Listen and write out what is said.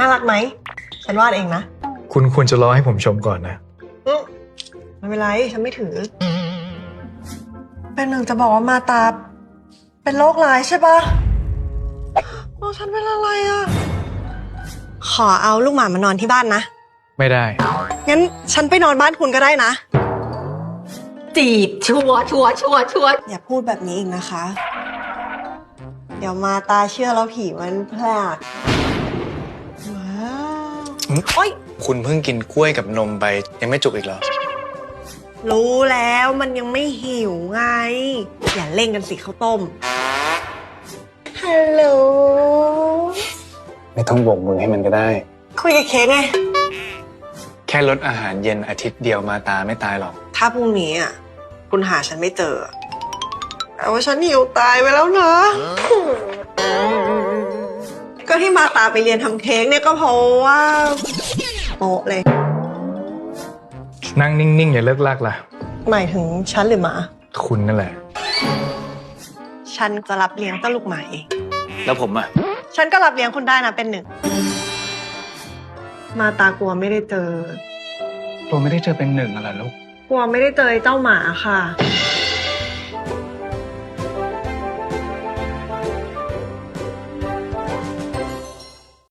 น่ารักไหม ฉันวาดเองนะคุณควรจะรอให้ผมชมก่อนนะ อืมไม่เป็นไร ฉันไม่ถือ เป็นหนึ่งจะบอกว่ามาตา เป็นโรคร้ายใช่ปะโอ้ฉันเป็นอะไรอะ ขอเอาลูกหมามานอนที่บ้านนะ ไม่ได้ งั้นฉันไปนอนบ้านคุณก็ได้นะ จีบชัวร์ชัวร์ชัวร์ชัวร์อย่าพูดแบบนี้อีกนะคะ เดี๋ยวมาตาเชื่อแล้วผีมันแพลดว้าวอืม โอ๊ยคุณเพิ่งกินกล้วยกับนมไป ยังไม่จุกอีกเหรอ รู้แล้วมันยังไม่หิวไง อย่าเล่นกันสิข้าวต้ม ฮัลโหล ไม่ต้องโบกมือให้มันก็ได้ คุยกับเค้กไง แค่ลดอาหารเย็นอาทิตย์เดียวมาตาไม่ตายหรอก ถ้าพรุ่งนี้อะคุณหาฉันไม่เจอแต่ว่าฉันหิวตายไปแล้วนะ ก็ที่มาตาไปเรียนทำเค้กเนี่ยก็เพราะว่าโป๊ะเลย นั่งนิ่งๆ อย่าเลิกลากล่ะ หมายถึงฉันหรือหมาคุณนั่นแหละ ฉันจะรับเลี้ยงเจ้าลูกหมาเอง แล้วผมอะ ฉันก็รับเลี้ยงคุณได้นะเป็นหนึ่ง มาตากลัวไม่ได้เจอ ตัวไม่ได้เจอเป็นหนึ่งอะไรลูก กลัวไม่ได้เจอไอ้เจ้าหมาค่ะ